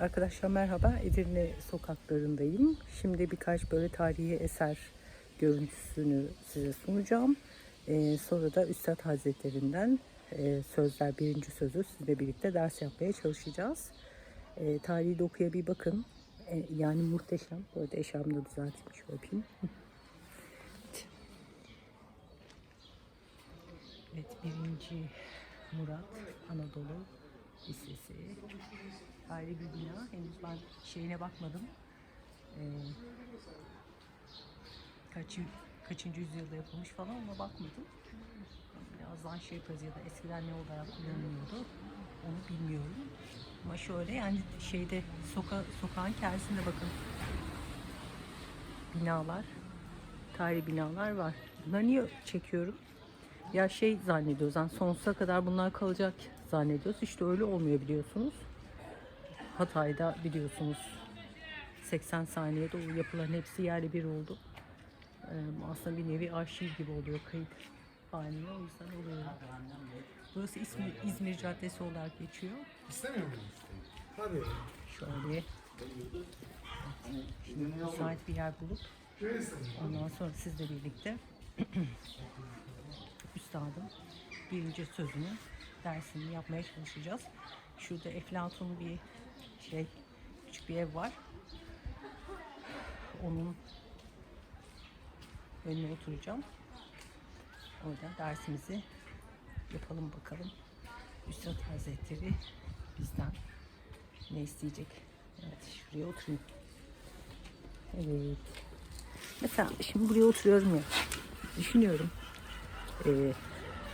Arkadaşlar merhaba. Edirne sokaklarındayım. Şimdi birkaç böyle tarihi eser görüntüsünü size sunacağım. Ee, sonra da Üstad Hazretlerinden e, sözler birinci sözü sizle birlikte ders yapmaya çalışacağız. Ee, tarihi dokuya bir bakın. Ee, yani muhteşem. Bu arada eşyamı da düzelteyim. Şöyle yapayım. Evet, birinci Murat Anadolu Lisesi. Ayrı bir bina. Henüz ben şeyine bakmadım. Ee, kaç, kaçıncı yüzyılda yapılmış falan ona bakmadım. Birazdan şey yaparız ya da eskiden ne olarak kullanılıyordu onu bilmiyorum. Ama şöyle yani şeyde soka, sokağın kendisinde bakın. Binalar, tarihi binalar var. Bunları niye çekiyorum? Ya şey zannediyoruz, yani sonsuza kadar bunlar kalacak zannediyoruz. İşte öyle olmuyor biliyorsunuz. Hatay'da biliyorsunuz 80 saniyede o yapıların hepsi yerle bir oldu. Ee, aslında bir nevi arşiv gibi oluyor kayıt haline o yüzden oluyor. Burası İzmir, İzmir Caddesi olarak geçiyor. İstemiyor musun? Tabii. Şöyle şimdi müsait bir yer bulup ondan sonra sizle birlikte üstadım birinci sözünü dersini yapmaya çalışacağız. Şurada Eflatun bir şey küçük bir ev var. Onun önüne oturacağım. Orada dersimizi yapalım bakalım. Üstad Hazretleri bizden ne isteyecek? Evet şuraya oturayım. Evet. Mesela şimdi buraya oturuyorum ya. Düşünüyorum. Ee,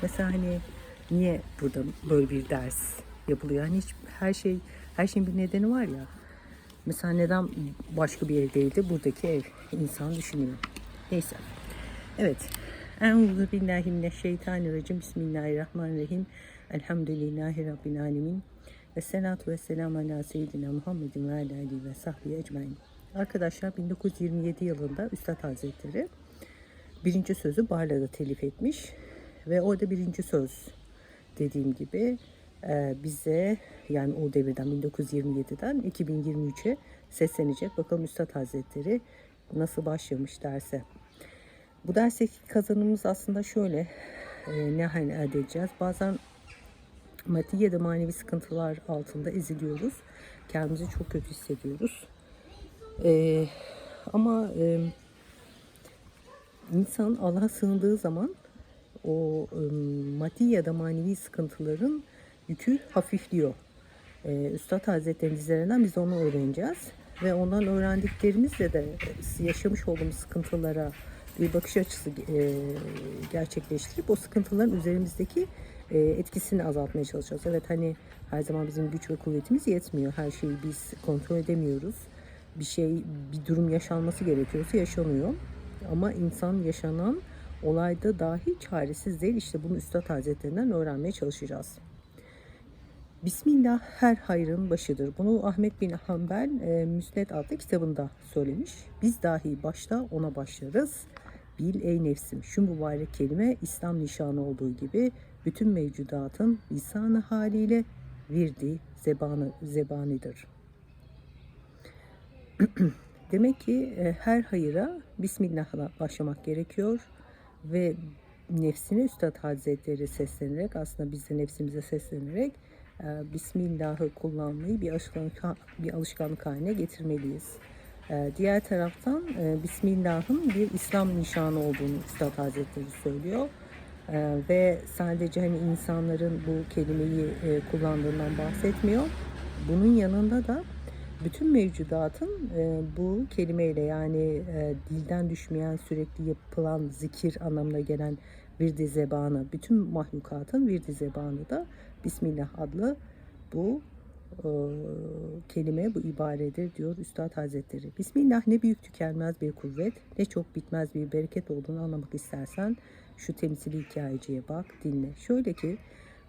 mesela hani niye burada böyle bir ders yapılıyor? Hani hiç her şey her şeyin bir nedeni var ya. Mesela neden başka bir ev değildi? Buradaki ev. İnsan düşünüyor. Neyse. Evet. Euzu billahi mineşşeytanirracim. Bismillahirrahmanirrahim. Elhamdülillahi rabbil alamin. Ve salatu ve selam ala seyyidina Muhammedin ve ala alihi ve sahbihi ecmaîn. Arkadaşlar 1927 yılında Üstad Hazretleri birinci sözü Barla'da telif etmiş ve orada birinci söz dediğim gibi bize yani o devirden 1927'den 2023'e seslenecek. Bakalım Üstad Hazretleri nasıl başlamış derse. Bu dersteki kazanımımız aslında şöyle e, ne hani elde edeceğiz. Bazen maddi ya da manevi sıkıntılar altında eziliyoruz. Kendimizi çok kötü hissediyoruz. E, ama e, insan Allah'a sığındığı zaman o e, maddi ya da manevi sıkıntıların yükü hafifliyor. E, Üstad Hazretleri'nin dizilerinden biz onu öğreneceğiz. Ve ondan öğrendiklerimizle de yaşamış olduğumuz sıkıntılara bir bakış açısı e, gerçekleştirip o sıkıntıların üzerimizdeki e, etkisini azaltmaya çalışacağız. Evet hani her zaman bizim güç ve kuvvetimiz yetmiyor. Her şeyi biz kontrol edemiyoruz. Bir şey, bir durum yaşanması gerekiyorsa yaşanıyor. Ama insan yaşanan olayda dahi çaresiz değil. İşte bunu Üstad Hazretlerinden öğrenmeye çalışacağız. Bismillah her hayrın başıdır. Bunu Ahmet bin Hanbel e, Müsned adlı kitabında söylemiş. Biz dahi başta ona başlarız. Bil ey nefsim şu mübarek kelime İslam nişanı olduğu gibi bütün mevcudatın lisanı haliyle virdi zebanı, zebanidir. Demek ki e, her hayıra Bismillah'la başlamak gerekiyor ve nefsine Üstad Hazretleri seslenerek aslında biz de nefsimize seslenerek Bismillah'ı kullanmayı bir alışkanlık, bir alışkanlık haline getirmeliyiz. E, Diğer taraftan e, Bismillah'ın bir İslam nişanı olduğunu Üstad Hazretleri söylüyor. E, Ve sadece hani insanların bu kelimeyi e, kullandığından bahsetmiyor. Bunun yanında da bütün mevcudatın e, bu kelimeyle yani e, dilden düşmeyen sürekli yapılan zikir anlamına gelen virdi zebanı, bütün mahlukatın virdi zebanı da Bismillah adlı bu e, kelime, bu ibaredir diyor Üstad Hazretleri. Bismillah ne büyük tükenmez bir kuvvet, ne çok bitmez bir bereket olduğunu anlamak istersen şu temsili hikayeciye bak, dinle. Şöyle ki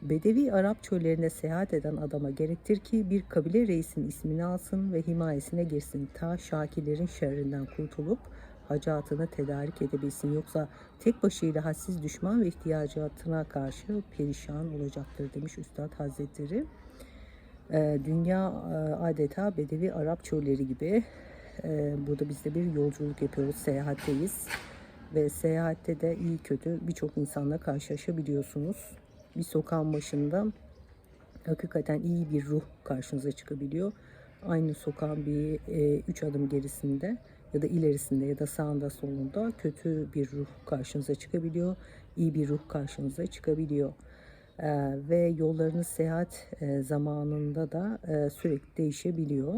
Bedevi Arap çöllerine seyahat eden adama gerektir ki bir kabile reisinin ismini alsın ve himayesine girsin. Ta şakirlerin şerrinden kurtulup hacatını tedarik edebilsin. Yoksa tek başıyla hadsiz düşman ve ihtiyacatına karşı perişan olacaktır demiş Üstad Hazretleri. Ee, dünya e, adeta bedevi Arap çölleri gibi. Ee, burada biz de bir yolculuk yapıyoruz, seyahatteyiz. Ve seyahatte de iyi kötü birçok insanla karşılaşabiliyorsunuz. Bir sokağın başında hakikaten iyi bir ruh karşınıza çıkabiliyor. Aynı sokağın bir e, üç adım gerisinde ya da ilerisinde ya da sağında solunda kötü bir ruh karşınıza çıkabiliyor. iyi bir ruh karşınıza çıkabiliyor. Ee, ve yollarınız seyahat e, zamanında da e, sürekli değişebiliyor.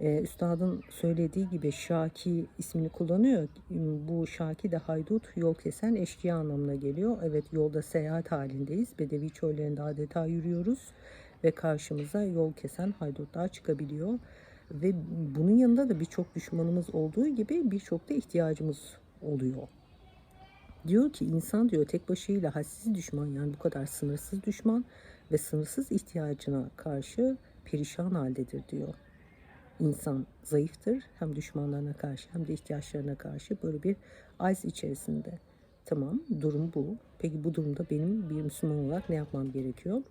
Ee, Üstadın söylediği gibi Şaki ismini kullanıyor. Bu Şaki de haydut, yol kesen, eşkıya anlamına geliyor. Evet yolda seyahat halindeyiz. Bedevi çöllerinde adeta yürüyoruz ve karşımıza yol kesen haydutlar çıkabiliyor. Ve bunun yanında da birçok düşmanımız olduğu gibi birçok da ihtiyacımız oluyor. Diyor ki insan diyor tek başıyla hadsiz düşman yani bu kadar sınırsız düşman ve sınırsız ihtiyacına karşı perişan haldedir diyor. İnsan zayıftır hem düşmanlarına karşı hem de ihtiyaçlarına karşı böyle bir ayz içerisinde. Tamam durum bu. Peki bu durumda benim bir Müslüman olarak ne yapmam gerekiyor?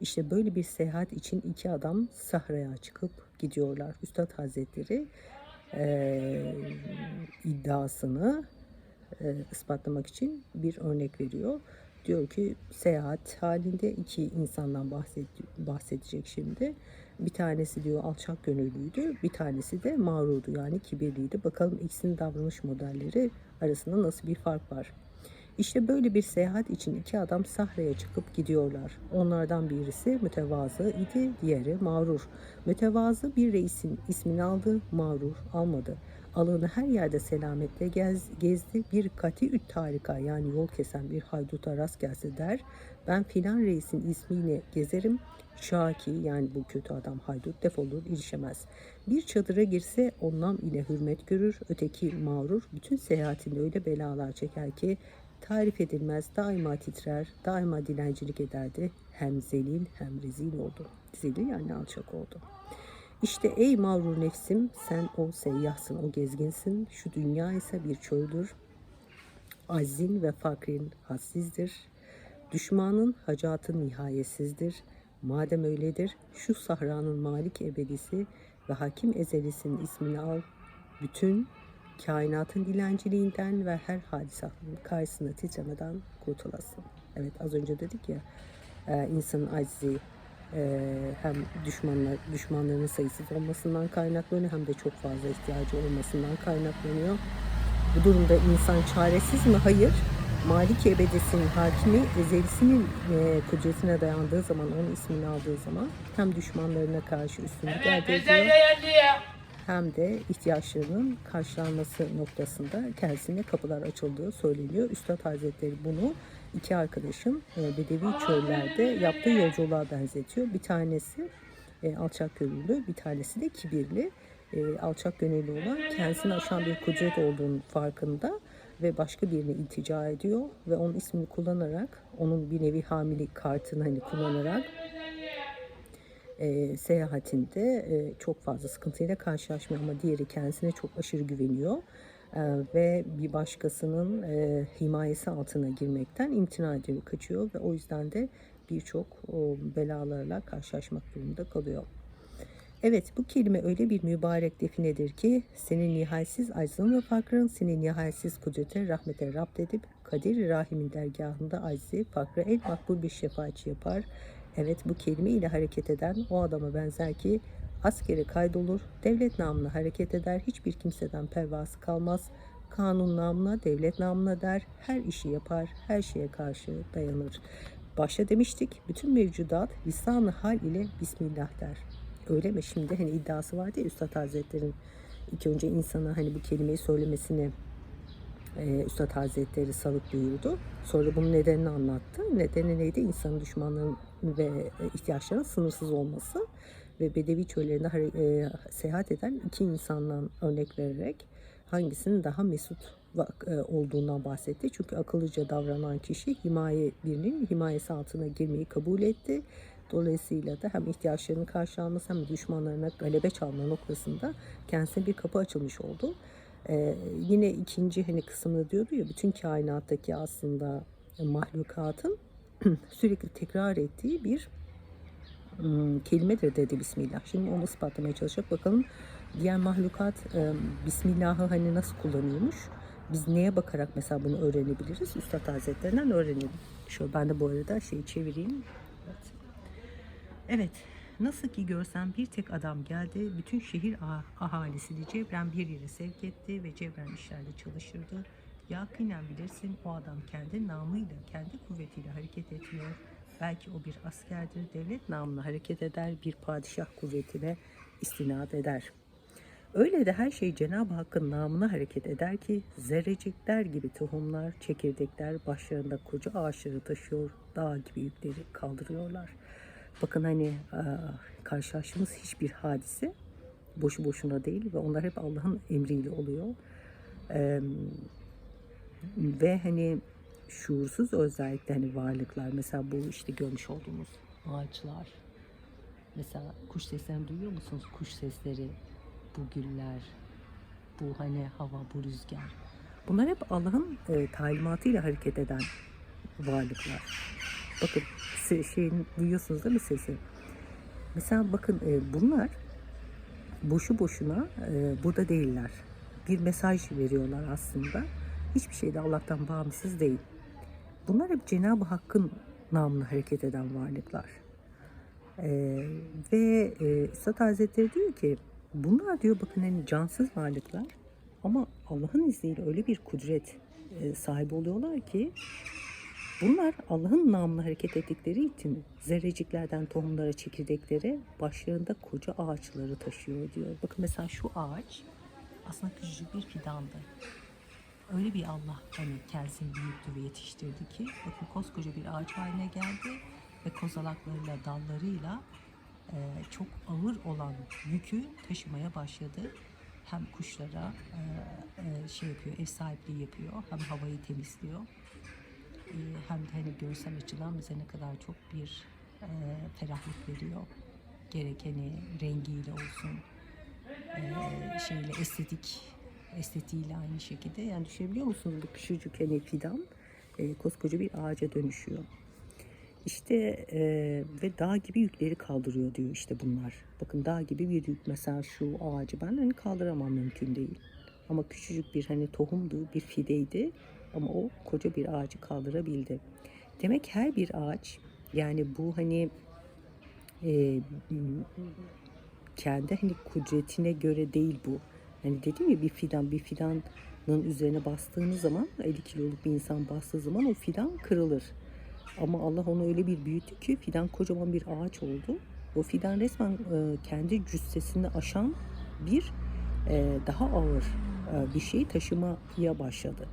İşte böyle bir seyahat için iki adam sahraya çıkıp gidiyorlar. Üstad Hazretleri eee iddiasını e, ispatlamak için bir örnek veriyor. Diyor ki seyahat halinde iki insandan bahsedecek şimdi. Bir tanesi diyor alçak gönüllüydü, bir tanesi de mağrurdu yani kibirliydi. Bakalım ikisinin davranış modelleri arasında nasıl bir fark var. İşte böyle bir seyahat için iki adam sahraya çıkıp gidiyorlar. Onlardan birisi mütevazı idi, diğeri mağrur. Mütevazı bir reisin ismini aldı, mağrur almadı. Alanı her yerde selametle gez, gezdi. Bir kati üt tarika yani yol kesen bir hayduta rast gelse der. Ben filan reisin ismiyle gezerim. Şaki yani bu kötü adam haydut defolur ilişemez. Bir çadıra girse ondan ile hürmet görür. Öteki mağrur bütün seyahatinde öyle belalar çeker ki tarif edilmez daima titrer, daima dilencilik ederdi. Hem zelil hem rezil oldu. Zelil yani alçak oldu. İşte ey mağrur nefsim sen o seyyahsın, o gezginsin. Şu dünya ise bir çöldür. Azzin ve fakrin hassizdir. Düşmanın hacatı nihayetsizdir. Madem öyledir şu sahranın malik ebedisi ve hakim ezelisinin ismini al. Bütün kainatın dilenciliğinden ve her hadisanın karşısında titremeden kurtulasın. Evet az önce dedik ya e, insanın aczi e, hem düşmanlar düşmanların sayısız olmasından kaynaklanıyor hem de çok fazla ihtiyacı olmasından kaynaklanıyor. Bu durumda insan çaresiz mi? Hayır. Malik Ebedesi'nin hakimi ezelisinin e, kudretine dayandığı zaman, onun ismini aldığı zaman hem düşmanlarına karşı üstünlük elde ediyor hem de ihtiyaçlarının karşılanması noktasında kendisine kapılar açıldığı söyleniyor. Üstad Hazretleri bunu iki arkadaşın e, Bedevi çöllerde yaptığı yolculuğa benzetiyor. Bir tanesi e, alçak gönüllü, bir tanesi de kibirli. E, alçak gönüllü olan kendisini aşan bir kudret olduğunun farkında ve başka birine iltica ediyor ve onun ismini kullanarak, onun bir nevi hamilik kartını hani kullanarak e, seyahatinde e, çok fazla sıkıntıyla karşılaşmıyor ama diğeri kendisine çok aşırı güveniyor e, ve bir başkasının e, himayesi altına girmekten imtina ediyor, kaçıyor ve o yüzden de birçok belalarla karşılaşmak durumunda kalıyor. Evet bu kelime öyle bir mübarek definedir ki senin nihayetsiz aczın ve fakrın seni nihayetsiz kudrete rahmete rapt edip kadir rahimin dergahında aczi fakrı el makbul bir şefaatçi yapar. Evet bu kelime ile hareket eden o adama benzer ki askeri kaydolur, devlet namına hareket eder, hiçbir kimseden pervası kalmaz, kanun namına, devlet namına der, her işi yapar, her şeye karşı dayanır. Başta demiştik, bütün mevcudat lisan-ı hal ile Bismillah der. Öyle mi? Şimdi hani iddiası vardı ya Üstad Hazretleri'nin ilk önce insana hani bu kelimeyi söylemesini e, Üstad Hazretleri salık buyurdu. Sonra bunun nedenini anlattı. Nedeni neydi? İnsanın düşmanların ve ihtiyaçlarının sınırsız olması ve Bedevi çöllerinde e, seyahat eden iki insandan örnek vererek hangisinin daha mesut e, olduğundan bahsetti. Çünkü akıllıca davranan kişi himaye birinin himayesi altına girmeyi kabul etti. Dolayısıyla da hem ihtiyaçlarının karşılanması hem de düşmanlarına galebe çalma noktasında kendisine bir kapı açılmış oldu. Ee, yine ikinci hani kısmını diyordu ya bütün kainattaki aslında mahlukatın sürekli tekrar ettiği bir kelimedir dedi Bismillah. Şimdi onu ispatlamaya çalışacak. Bakalım diğer mahlukat Bismillah'ı hani nasıl kullanıyormuş? Biz neye bakarak mesela bunu öğrenebiliriz? Üstad Hazretlerinden öğrenelim. Şöyle ben de bu arada şeyi çevireyim. Evet. Evet, nasıl ki görsem bir tek adam geldi, bütün şehir ah- ahalisini Cevren bir yere sevk etti ve Cevren işlerde çalışırdı. Yakinen bilirsin o adam kendi namıyla, kendi kuvvetiyle hareket etmiyor. Belki o bir askerdir, devlet namına hareket eder, bir padişah kuvvetine istinad eder. Öyle de her şey Cenab-ı Hakk'ın namına hareket eder ki zerrecikler gibi tohumlar, çekirdekler başlarında koca ağaçları taşıyor, dağ gibi yükleri kaldırıyorlar. Bakın hani karşılaştığımız hiçbir hadise boşu boşuna değil ve onlar hep Allah'ın emriyle oluyor. Ve hani şuursuz özellikle hani varlıklar mesela bu işte görmüş olduğumuz ağaçlar mesela kuş seslerini duyuyor musunuz? Kuş sesleri, bu güller, bu hani hava, bu rüzgar. Bunlar hep Allah'ın e, talimatıyla hareket eden varlıklar. Bakın şeyin duyuyorsunuz değil mi sesi? Mesela bakın e, bunlar boşu boşuna e, burada değiller. Bir mesaj veriyorlar aslında. Hiçbir şey de Allah'tan bağımsız değil. Bunlar hep Cenab-ı Hakk'ın namına hareket eden varlıklar. Ee, ve e, Üstad Hazretleri diyor ki bunlar diyor bakın hani cansız varlıklar ama Allah'ın izniyle öyle bir kudret e, sahibi oluyorlar ki bunlar Allah'ın namına hareket ettikleri için zerreciklerden tohumlara çekirdeklere başlarında koca ağaçları taşıyor diyor. Bakın mesela şu ağaç aslında küçücük bir fidandı. Öyle bir Allah hani kendisini büyüttü ve yetiştirdi ki bakın koskoca bir ağaç haline geldi ve kozalaklarıyla dallarıyla e, çok ağır olan yükü taşımaya başladı. Hem kuşlara e, e, şey yapıyor, ev sahipliği yapıyor, hem havayı temizliyor. E, hem de hani görsel açıdan bize ne kadar çok bir e, ferahlık veriyor. Gerek hani rengiyle olsun, e, şeyle estetik estetiğiyle aynı şekilde. Yani düşünebiliyor musunuz bu küçücük hani fidan e, koskoca bir ağaca dönüşüyor. İşte e, ve dağ gibi yükleri kaldırıyor diyor işte bunlar. Bakın dağ gibi bir yük mesela şu ağacı ben hani kaldıramam mümkün değil. Ama küçücük bir hani tohumdu, bir fideydi ama o koca bir ağacı kaldırabildi. Demek her bir ağaç yani bu hani e, kendi hani kudretine göre değil bu. Hani dedim ya bir fidan bir fidanın üzerine bastığınız zaman 50 kiloluk bir insan bastığı zaman o fidan kırılır. Ama Allah onu öyle bir büyüttü ki fidan kocaman bir ağaç oldu. O fidan resmen e, kendi cüssesini aşan bir e, daha ağır e, bir şey taşımaya başladı.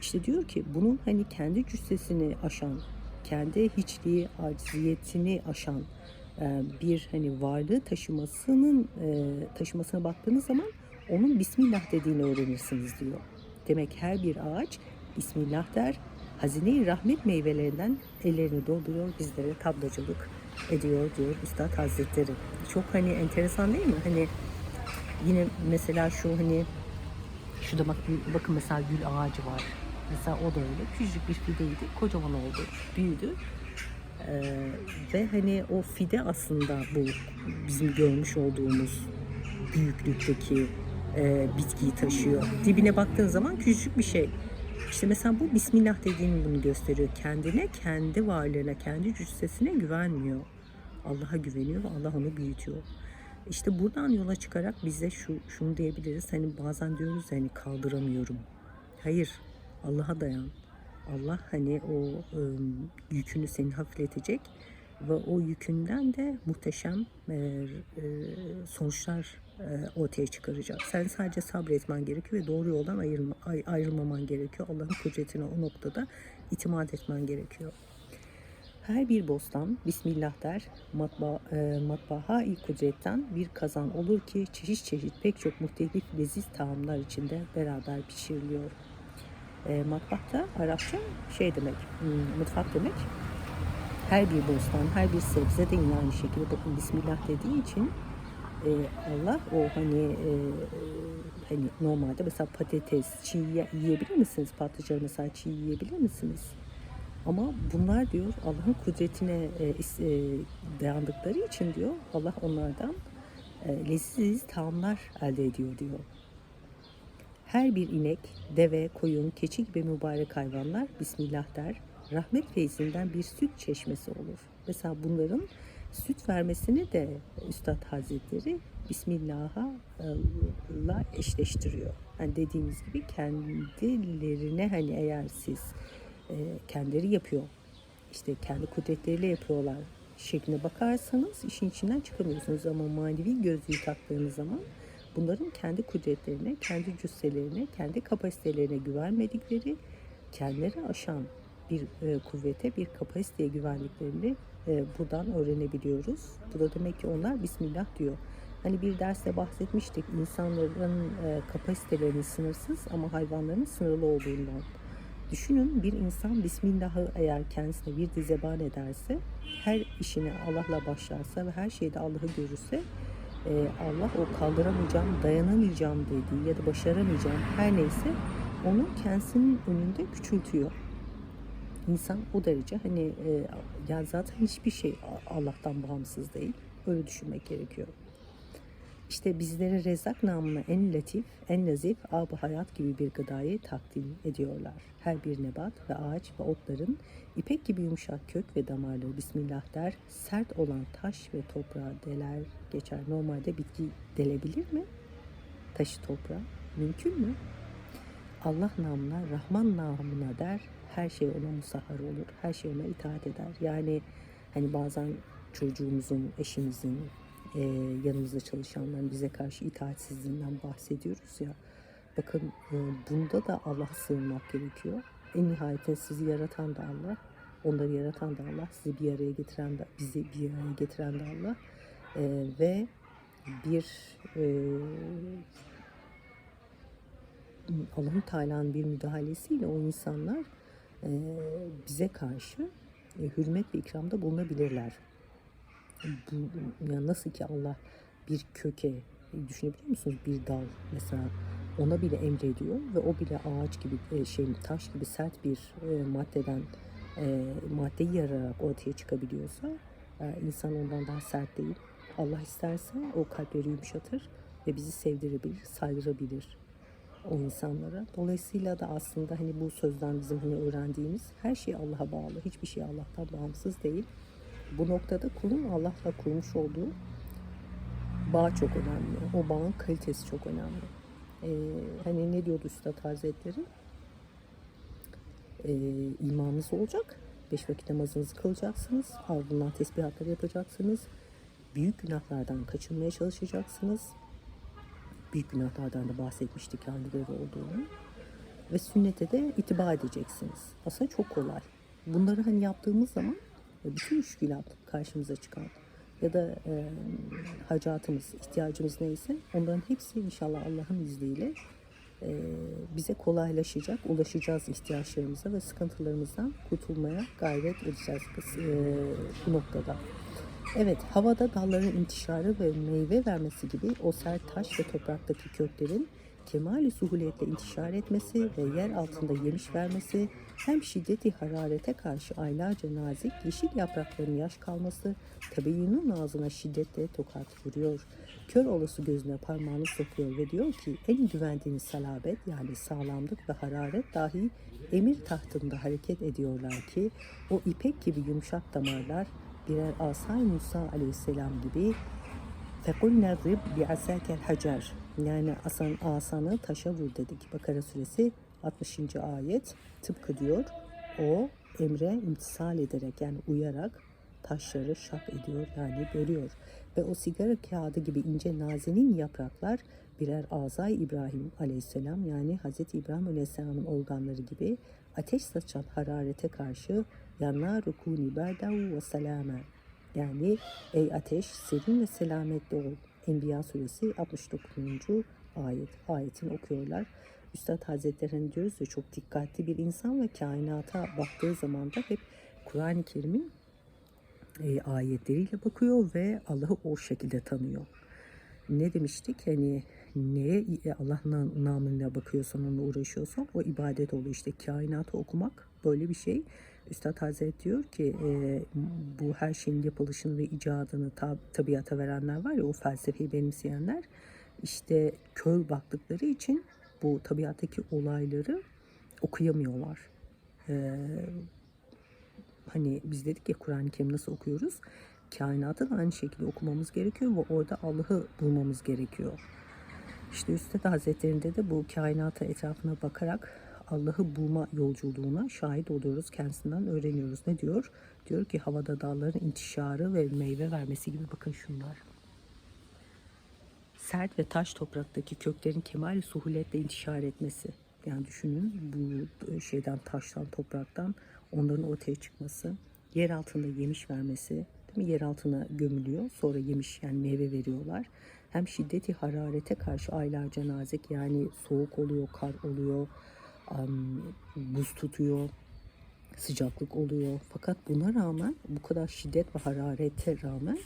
İşte diyor ki bunun hani kendi cüssesini aşan, kendi hiçliği, acziyetini aşan e, bir hani varlığı taşımasının e, taşımasına baktığınız zaman onun Bismillah dediğini öğrenirsiniz diyor. Demek her bir ağaç Bismillah der, hazine-i rahmet meyvelerinden ellerini dolduruyor, bizlere tablacılık ediyor diyor Üstad Hazretleri. Çok hani enteresan değil mi? Hani yine mesela şu hani şurada bak, bakın mesela gül ağacı var. Mesela o da öyle. Küçücük bir fideydi. Kocaman oldu. Büyüdü. Ee, ve hani o fide aslında bu bizim görmüş olduğumuz büyüklükteki e, bitkiyi taşıyor. Dibine baktığın zaman küçücük bir şey. İşte mesela bu Bismillah dediğini bunu gösteriyor. Kendine, kendi varlığına, kendi cüssesine güvenmiyor. Allah'a güveniyor ve Allah onu büyütüyor. İşte buradan yola çıkarak bize şu şunu diyebiliriz. Hani bazen diyoruz ya, hani kaldıramıyorum. Hayır, Allah'a dayan. Allah hani o e, yükünü seni hafifletecek ve o yükünden de muhteşem e, e, sonuçlar ortaya çıkaracak. Sen sadece sabretmen gerekiyor ve doğru yoldan ayrılma, ay- ayrılmaman gerekiyor. Allah'ın kudretine o noktada itimat etmen gerekiyor. Her bir bostan Bismillah der, matba, e, matbaha-i kudretten bir kazan olur ki çeşit çeşit pek çok muhtelif leziz taamlar içinde beraber pişiriliyor. E, matbahta Arapça şey demek, hmm, mutfak demek. Her bir bostan, her bir sebze de aynı şekilde bakın Bismillah dediği için e, Allah o hani e, hani normalde mesela patates çiğ ye- yiyebilir misiniz? Patlıcanı mesela çiğ yiyebilir misiniz? Ama bunlar diyor Allah'ın kudretine e, e, dayandıkları için diyor Allah onlardan e, leziz taamlar elde ediyor diyor. Her bir inek, deve, koyun, keçi gibi mübarek hayvanlar Bismillah der. Rahmet feyzinden bir süt çeşmesi olur. Mesela bunların süt vermesini de Üstad Hazretleri Bismillah'a e, eşleştiriyor. Hani dediğimiz gibi kendilerine hani eğer siz e, kendileri yapıyor, işte kendi kudretleriyle yapıyorlar şekline bakarsanız işin içinden çıkamıyorsunuz ama manevi gözlüğü taktığınız zaman bunların kendi kudretlerine, kendi cüsselerine, kendi kapasitelerine güvenmedikleri, kendileri aşan bir e, kuvvete, bir kapasiteye güvendiklerini e, buradan öğrenebiliyoruz. Bu da demek ki onlar Bismillah diyor. Hani bir derste bahsetmiştik insanların e, kapasitelerinin sınırsız ama hayvanların sınırlı olduğundan. Düşünün bir insan Bismillah'ı eğer kendisine bir dizeban ederse, her işine Allah'la başlarsa ve her şeyde Allah'ı görürse e, Allah o kaldıramayacağım, dayanamayacağım dediği ya da başaramayacağım her neyse onu kendisinin önünde küçültüyor. İnsan o derece hani e, ya zaten hiçbir şey Allah'tan bağımsız değil. Öyle düşünmek gerekiyor. İşte bizlere rezak namına en latif, en nazif, ab hayat gibi bir gıdayı takdim ediyorlar. Her bir nebat ve ağaç ve otların ipek gibi yumuşak kök ve damarları Bismillah der, sert olan taş ve toprağı deler geçer. Normalde bitki delebilir mi? Taşı toprağı. Mümkün mü? Allah namına, Rahman namına der, her şey ona musahhar olur, her şey ona itaat eder. Yani hani bazen çocuğumuzun, eşimizin, e, yanımızda çalışanların bize karşı itaatsizliğinden bahsediyoruz ya. Bakın e, bunda da Allah'a sığınmak gerekiyor. En nihayetinde sizi yaratan da Allah, onları yaratan da Allah, sizi bir araya getiren de, bizi bir araya getiren de Allah. E, ve bir e, Allah'ın Teala'nın bir müdahalesiyle o insanlar bize karşı e, hürmet ve ikramda bulunabilirler. Bu, ya nasıl ki Allah bir köke e, düşünebiliyor musunuz bir dal mesela ona bile emrediyor ve o bile ağaç gibi e, şey taş gibi sert bir maddeden maddeyi yararak ortaya çıkabiliyorsa insan ondan daha sert değil. Allah isterse o kalpleri yumuşatır ve bizi sevdirebilir, saydırabilir o insanlara. Dolayısıyla da aslında hani bu sözden bizim hani öğrendiğimiz her şey Allah'a bağlı. Hiçbir şey Allah'tan bağımsız değil. Bu noktada kulun Allah'la kurmuş olduğu bağ çok önemli. O bağın kalitesi çok önemli. Ee, hani ne diyordu Üstad Hazretleri? Ee, imanınız olacak. Beş vakit namazınızı kılacaksınız. Ardından tesbihatları yapacaksınız. Büyük günahlardan kaçınmaya çalışacaksınız büyük günahlardan da bahsetmiştik kendileri olduğunu. Ve sünnete de itibar edeceksiniz. Aslında çok kolay. Bunları hani yaptığımız zaman e, bütün müşkülat karşımıza çıkan ya da e, hacatımız, ihtiyacımız neyse onların hepsi inşallah Allah'ın izniyle e, bize kolaylaşacak, ulaşacağız ihtiyaçlarımıza ve sıkıntılarımızdan kurtulmaya gayret edeceğiz e, bu noktada. Evet, havada dalların intişarı ve meyve vermesi gibi o sert taş ve topraktaki köklerin kemali suhuletle intişar etmesi ve yer altında yemiş vermesi hem şiddeti hararete karşı aylarca nazik yeşil yaprakların yaş kalması tabiinin ağzına şiddetle tokat vuruyor. Kör olası gözüne parmağını sokuyor ve diyor ki en güvendiğiniz salabet yani sağlamlık ve hararet dahi emir tahtında hareket ediyorlar ki o ipek gibi yumuşak damarlar birer asay Musa aleyhisselam gibi فَقُلْنَا ضِبْ بِعَسَاكَ الْحَجَرِ Yani asan, asanı taşa vur dedik. Bakara suresi 60. ayet tıpkı diyor. O emre imtisal ederek yani uyarak taşları şak ediyor yani bölüyor. Ve o sigara kağıdı gibi ince nazenin yapraklar birer azay İbrahim aleyhisselam yani Hazreti İbrahim aleyhisselamın organları gibi ateş saçan hararete karşı yanlar rukuni berdav ve selame yani ey ateş serin ve selametli ol. Enbiya suresi 69. ayet. Ayetini okuyorlar. Üstad Hazretleri hani diyoruz ya çok dikkatli bir insan ve kainata baktığı zaman da hep Kur'an-ı Kerim'in e, ayetleriyle bakıyor ve Allah'ı o şekilde tanıyor. Ne demiştik? Hani neye Allah nam- namına bakıyorsan, onunla uğraşıyorsan o ibadet oluyor. İşte kainatı okumak böyle bir şey. Üstad Hazretleri diyor ki e, bu her şeyin yapılışını ve icadını tab- tabiata verenler var ya o felsefeyi benimseyenler işte kör baktıkları için bu tabiattaki olayları okuyamıyorlar. E, hani biz dedik ya Kur'an-ı Kerim nasıl okuyoruz? Kainatı da aynı şekilde okumamız gerekiyor ve orada Allah'ı bulmamız gerekiyor. İşte Üstad Hazretleri'nde de bu kainata etrafına bakarak Allah'ı bulma yolculuğuna şahit oluyoruz. Kendisinden öğreniyoruz. Ne diyor? Diyor ki havada dağların intişarı ve meyve vermesi gibi bakın şunlar. Sert ve taş topraktaki köklerin kemal suhuletle intişar etmesi. Yani düşünün bu şeyden taştan topraktan onların ortaya çıkması. Yer altında yemiş vermesi. Değil mi? Yer altına gömülüyor. Sonra yemiş yani meyve veriyorlar. Hem şiddeti hararete karşı aylarca nazik yani soğuk oluyor, kar oluyor, buz tutuyor, sıcaklık oluyor. Fakat buna rağmen bu kadar şiddet ve hararete rağmen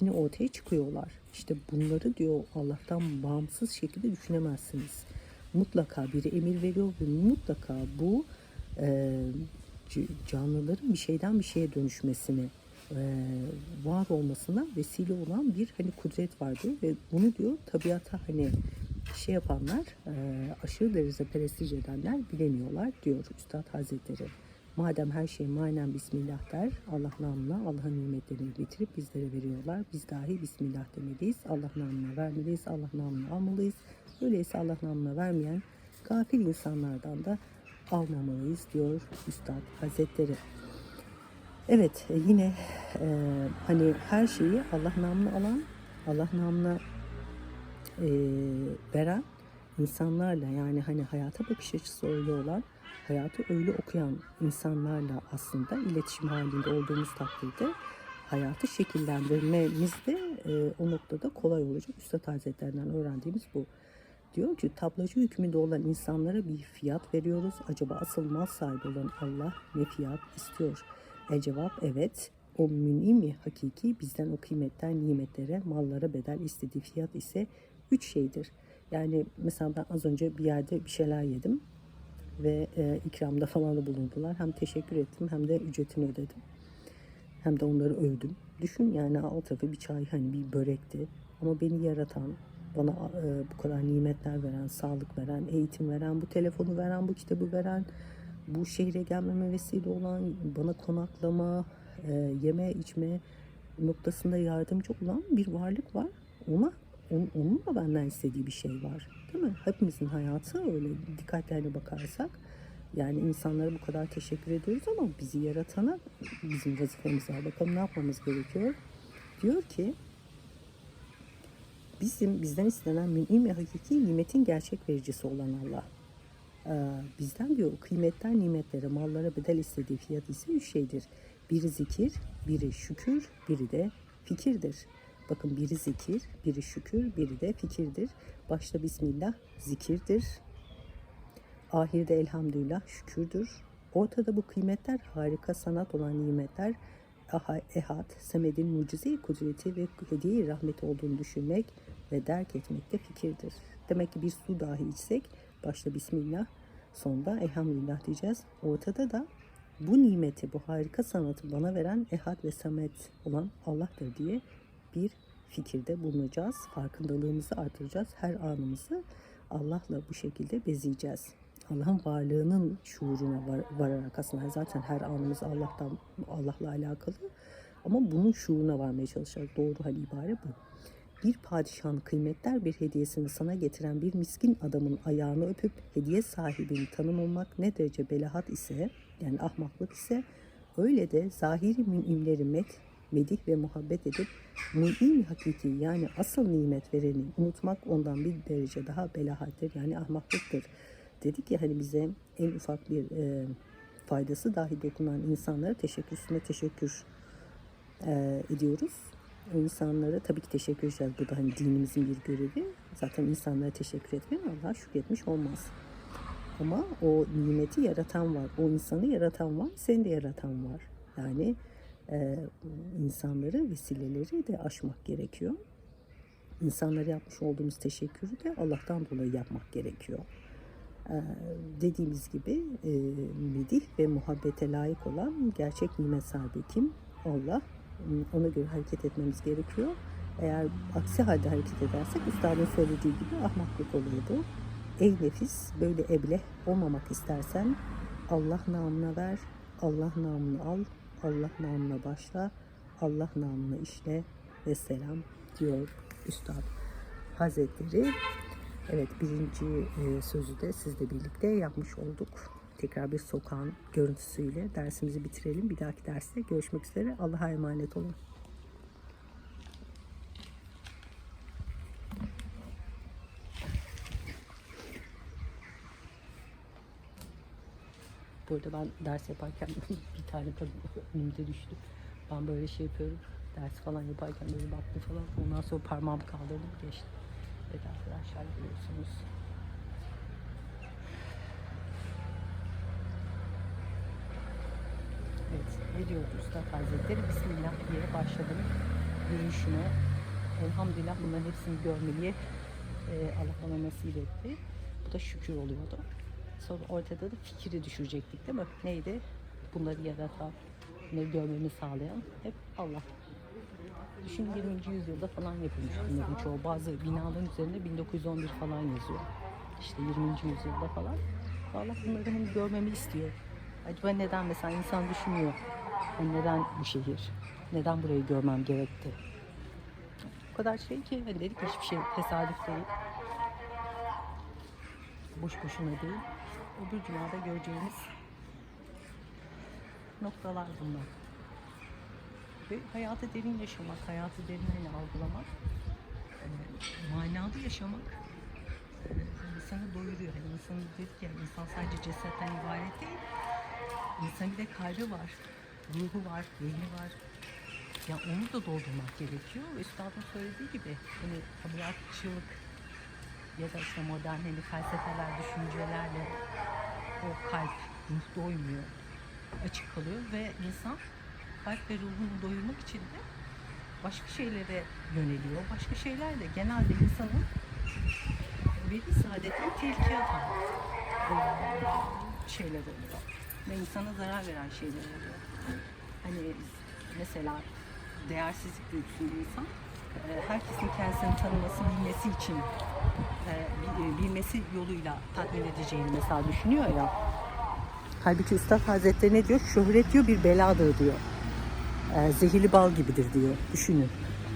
yine ortaya çıkıyorlar. İşte bunları diyor Allah'tan bağımsız şekilde düşünemezsiniz. Mutlaka biri emir veriyor ve mutlaka bu e, canlıların bir şeyden bir şeye dönüşmesini e, var olmasına vesile olan bir hani kudret var diyor ve bunu diyor tabiata hani şey yapanlar e, aşırı derecede prestij edenler bilemiyorlar diyor Üstad Hazretleri. Madem her şey manen Bismillah der, Allah namına Allah'ın nimetlerini getirip bizlere veriyorlar. Biz dahi Bismillah demeliyiz. Allah namına vermeliyiz. Allah namına almalıyız. Öyleyse Allah namına vermeyen gafil insanlardan da almamalıyız diyor Üstad Hazretleri. Evet e, yine e, hani her şeyi Allah namına alan, Allah namına e, veren insanlarla yani hani hayata bakış açısı öyle olan, hayatı öyle okuyan insanlarla aslında iletişim halinde olduğumuz takdirde hayatı şekillendirmemiz de e, o noktada kolay olacak. Üstad Hazretlerinden öğrendiğimiz bu. Diyor ki tablacı hükmünde olan insanlara bir fiyat veriyoruz. Acaba asıl mal sahibi olan Allah ne fiyat istiyor? E cevap evet. O münimi hakiki bizden o kıymetten nimetlere, mallara bedel istediği fiyat ise üç şeydir. Yani mesela ben az önce bir yerde bir şeyler yedim ve e, ikramda falan da bulundular. Hem teşekkür ettim hem de ücretini ödedim. Hem de onları övdüm. Düşün yani alt tarafı bir çay hani bir börekti. Ama beni yaratan, bana e, bu kadar nimetler veren, sağlık veren, eğitim veren, bu telefonu veren, bu kitabı veren, bu şehre gelmeme vesile olan, bana konaklama, e, yeme içme noktasında yardımcı olan bir varlık var. Ona onun, onun da benden istediği bir şey var. Değil mi? Hepimizin hayatı öyle dikkatlerine bakarsak yani insanlara bu kadar teşekkür ediyoruz ama bizi yaratana bizim vazifemiz var. Bakalım ne yapmamız gerekiyor? Diyor ki bizim bizden istenen münim ve hakiki nimetin gerçek vericisi olan Allah. Ee, bizden diyor kıymetler nimetlere, mallara bedel istediği fiyat ise üç şeydir. Biri zikir, biri şükür, biri de fikirdir. Bakın biri zikir, biri şükür, biri de fikirdir. Başta Bismillah zikirdir. Ahirde elhamdülillah şükürdür. Ortada bu kıymetler harika sanat olan nimetler aha, ehad, semedin mucize kudreti ve hediye rahmeti olduğunu düşünmek ve derk etmek de fikirdir. Demek ki bir su dahi içsek başta Bismillah sonunda elhamdülillah diyeceğiz. Ortada da bu nimeti, bu harika sanatı bana veren ehad ve samet olan Allah'tır diye bir fikirde bulunacağız. Farkındalığımızı artıracağız. Her anımızı Allah'la bu şekilde bezeyeceğiz. Allah'ın varlığının şuuruna var, vararak aslında zaten her anımız Allah'tan Allah'la alakalı. Ama bunun şuuruna varmaya çalışacağız. Doğru hal ibare bu. Bir padişahın kıymetler bir hediyesini sana getiren bir miskin adamın ayağını öpüp hediye sahibini tanımamak ne derece belahat ise yani ahmaklık ise öyle de zahiri münimleri met, medih ve muhabbet edip mü'in hakiki yani asıl nimet vereni unutmak ondan bir derece daha belahattir yani ahmaklıktır. Dedik ya hani bize en ufak bir e, faydası dahi dokunan insanlara teşekkür teşekkür e, ediyoruz. O insanlara tabii ki teşekkür edeceğiz. Bu da hani dinimizin bir görevi. Zaten insanlara teşekkür etmeyen Allah'a şükretmiş olmaz. Ama o nimeti yaratan var. O insanı yaratan var. Seni de yaratan var. Yani e, insanları, vesileleri de aşmak gerekiyor. İnsanlara yapmış olduğumuz teşekkürü de Allah'tan dolayı yapmak gerekiyor. Ee, dediğimiz gibi e, ve muhabbete layık olan gerçek nimet sahibi kim? Allah. Ona göre hareket etmemiz gerekiyor. Eğer aksi halde hareket edersek üstadın söylediği gibi ahmaklık oluyordu. Ey nefis böyle ebleh olmamak istersen Allah namına ver, Allah namını al, Allah namına başla, Allah namına işle ve selam diyor Üstad Hazretleri. Evet birinci e, sözü de sizle birlikte yapmış olduk. Tekrar bir sokağın görüntüsüyle dersimizi bitirelim. Bir dahaki derste görüşmek üzere. Allah'a emanet olun. Burada ben ders yaparken bir tane kadın önümde düştü. Ben böyle şey yapıyorum. Ders falan yaparken böyle baktım falan. Ondan sonra parmağımı kaldırdım geçti. Evet arkadaşlar görüyorsunuz. Evet ne diyordu Üstad Hazretleri? Bismillah diye başladım yürüyüşüme. Elhamdülillah bunların hepsini görmeyi e, Allah bana nasip etti. Bu da şükür oluyordu. Sonra ortada da fikri düşürecektik değil mi? Neydi? Bunları yaratan, bunları görmemi sağlayan hep Allah. Düşün 20. yüzyılda falan yapılmış bunların çoğu. Bazı binaların üzerinde 1911 falan yazıyor. İşte 20. yüzyılda falan. Allah bunları hani görmemi istiyor. Acaba neden mesela insan düşünüyor. Hani neden bu şehir? Neden burayı görmem gerekti? O kadar şey ki hani dedik hiçbir şey tesadüf değil. Boş boşuna değil. Öbür dünyada göreceğimiz noktalar bunlar. Ve hayatı derin yaşamak, hayatı derinliğine algılamak, e, manalı yaşamak e, insanı doyuruyor. Yani insanı dedik ya, insan sadece cesetten ibaret değil. İnsanın bir de kalbi var, ruhu var, zihni var. Ya onu da doldurmak gerekiyor. Üstadın söylediği gibi hani tabiatçılık ya da işte modern hani felsefeler, düşüncelerle o kalp, ruh doymuyor. Açık kalıyor ve insan kalp ve ruhunu doyurmak için de başka şeylere yöneliyor. Başka şeyler de genelde insanın veli saadetten tehlikeye atan şeyler oluyor. Ve insana zarar veren şeyler oluyor. Hani mesela değersizlik duygusu insan herkesin kendisini tanıması, bilmesi için eee, bi- bilmesi yoluyla tatmin edeceğini mesela düşünüyor ya. Halbuki Üstad Hazretleri ne diyor? Şöhret diyor bir beladır diyor. Ee, zehirli bal gibidir diyor. Düşünün.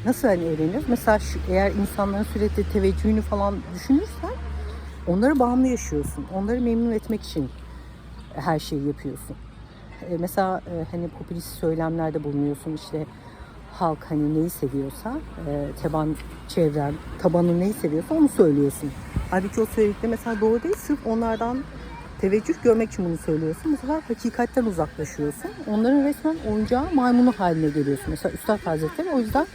Nasıl hani öğreniyoruz? Mesela şu, eğer insanların sürekli teveccühünü falan düşünürsen onları bağımlı yaşıyorsun. Onları memnun etmek için her şeyi yapıyorsun. Ee, mesela e, hani popülist söylemlerde bulunuyorsun işte halk hani neyi seviyorsa e, taban çevren tabanı neyi seviyorsa onu söylüyorsun. Halbuki o söyledikleri mesela doğru değil sırf onlardan teveccüh görmek için bunu söylüyorsun. Bu sefer hakikatten uzaklaşıyorsun. Onların resmen oyuncağı maymunu haline geliyorsun. Mesela Üstad Hazretleri o yüzden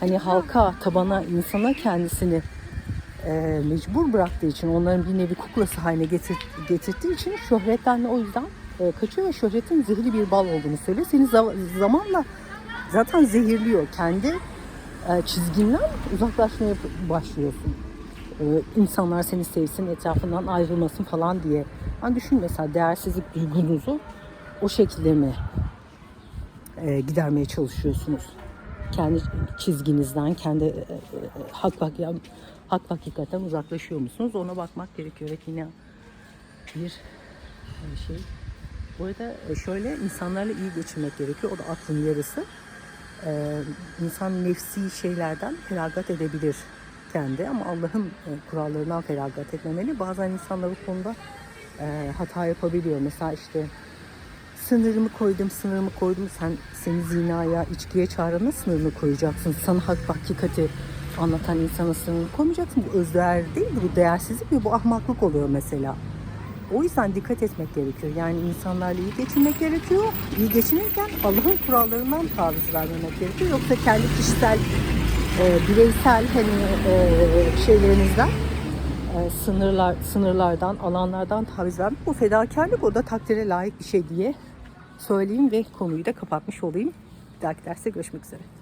hani halka, tabana, insana kendisini e, mecbur bıraktığı için, onların bir nevi kuklası haline getir, getirdiği için şöhretten o yüzden e, kaçıyor ve şöhretin zehirli bir bal olduğunu söylüyor. Seni za- zamanla zaten zehirliyor. Kendi e, çizginden uzaklaşmaya başlıyorsun. E, insanlar seni sevsin, etrafından ayrılmasın falan diye. Ben düşün mesela değersizlik duygunuzu o şekilde mi e, gidermeye çalışıyorsunuz? Kendi çizginizden, kendi hak, hak, hak hakikaten uzaklaşıyor musunuz? Ona bakmak gerekiyor. Evet yine bir şey. Bu arada şöyle insanlarla iyi geçinmek gerekiyor. O da aklın yarısı. Ee, insan nefsi şeylerden feragat edebilir kendi ama Allah'ın e, kurallarından feragat etmemeli. Bazen insanlar bu konuda e, hata yapabiliyor. Mesela işte sınırımı koydum, sınırımı koydum. Sen seni zinaya, içkiye çağırana sınırını koyacaksın. Sana hak hakikati anlatan insana sınırını koymayacaksın. Bu özdeğer değil, bu değersizlik ve bu ahmaklık oluyor mesela. O yüzden dikkat etmek gerekiyor. Yani insanlarla iyi geçinmek gerekiyor. İyi geçinirken Allah'ın kurallarından taviz vermemek gerekiyor. Yoksa kendi kişisel, e, bireysel hani e, şeylerinizden e, sınırlar sınırlardan, alanlardan taviz vermek bu fedakarlık o da takdire layık bir şey diye söyleyeyim ve konuyu da kapatmış olayım. Bir dahaki derste görüşmek üzere.